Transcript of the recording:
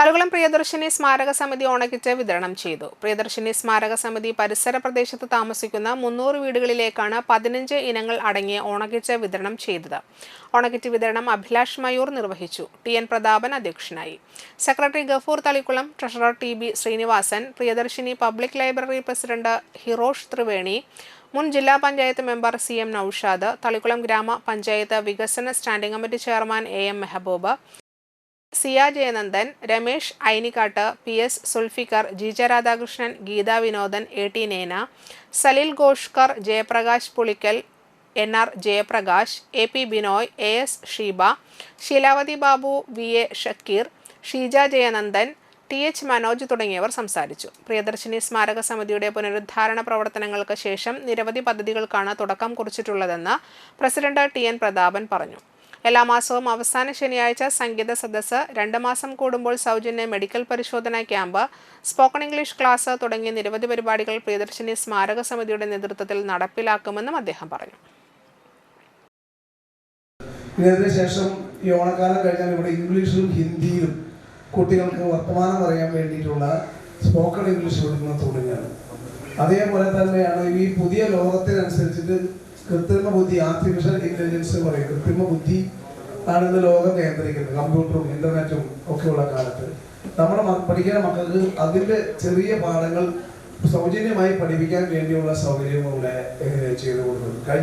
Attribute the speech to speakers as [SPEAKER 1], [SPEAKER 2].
[SPEAKER 1] തളികുളം പ്രിയദർശിനി സ്മാരക സമിതി ഓണക്കിറ്റ് വിതരണം ചെയ്തു. പ്രിയദർശിനി സ്മാരക സമിതി പരിസര പ്രദേശത്ത് താമസിക്കുന്ന മുന്നൂറ് വീടുകളിലേക്കാണ് പതിനഞ്ച് ഇനങ്ങൾ അടങ്ങിയ ഓണക്കിറ്റ് വിതരണം ചെയ്തത്. ഓണക്കിറ്റ് വിതരണം അഭിലാഷ് മയൂർ നിർവഹിച്ചു. ടി എൻ പ്രതാപൻ അധ്യക്ഷനായി. Secretary Gafoor Thalikkulam treasurer T B Sreenivasan Priyadarshini public library president Hirosh Triveni മുൻ ജില്ലാ panchayat member C M Naushad Thalikkulam ഗ്രാമ പഞ്ചായത്ത് വികസന standing committee chairman A M Mehboob Siya Jayanandan Ramesh Ainikkattu P S Sulfikar Jija Radhakrishnan Geetha Vinodan A T Nena Salil Ghoshkar Jayaprakash Pulikkal N R Jayaprakash A P Binoy A S Sheeba Sheelavathi Babu V A Shakir Sheeja Jayanandan T H Manoj തുടങ്ങിയവർ സംസാരിച്ചു. പ്രിയദർശിനി സ്മാരക സമിതിയുടെ പുനരുദ്ധാരണ പ്രവർത്തനങ്ങൾക്ക് ശേഷം നിരവധി പദ്ധതികൾക്കാണ് തുടക്കം കുറിച്ചിട്ടുള്ളതെന്ന് പ്രസിഡന്റ് ടി എൻ പ്രതാപൻ പറഞ്ഞു. എല്ലാ മാസവും അവസാന ശനിയാഴ്ച സംഗീത സദസ്സ് രണ്ട് മാസം കൂടുമ്പോൾ സൗജന്യ മെഡിക്കൽ പരിശോധന ക്യാമ്പ് സ്പോക്കൺ ഇംഗ്ലീഷ് ക്ലാസ് തുടങ്ങിയ നിരവധി പരിപാടികൾ പ്രിയദർശിനി സ്മാരക സമിതിയുടെ നേതൃത്വത്തിൽ നടപ്പിലാക്കുമെന്നും അദ്ദേഹം പറഞ്ഞു.
[SPEAKER 2] ഇതിനുശേഷം ഈ ഓണക്കാലം കഴിഞ്ഞാൽ ഇവിടെ ഇംഗ്ലീഷിലും ഹിന്ദിയിലും കുട്ടികൾക്ക് വർത്തമാനം പറയാൻ വേണ്ടിയിട്ടുള്ള സ്പോക്കൺ ഇംഗ്ലീഷ് വിടുന്ന തുടങ്ങിയാണ് അതേപോലെ തന്നെയാണ് ഈ പുതിയ ലോകത്തിനനുസരിച്ചിട്ട് കൃത്രിമ ബുദ്ധി ആർട്ടിഫിഷ്യൽ ഇന്റലിജൻസ് പറയും. കൃത്രിമ ബുദ്ധി ആണ് ഇന്ന് ലോകം നിയന്ത്രിക്കുന്നത് കമ്പ്യൂട്ടറും ഇന്റർനെറ്റും ഒക്കെയുള്ള കാലത്ത്. നമ്മുടെ പഠിക്കുന്ന മക്കൾക്ക് അതിന്റെ ചെറിയ പാഠങ്ങൾ സൗജന്യമായി പഠിപ്പിക്കാൻ വേണ്ടിയുള്ള സൗകര്യവും ഇവിടെ ചെയ്തു കൊടുക്കുന്നു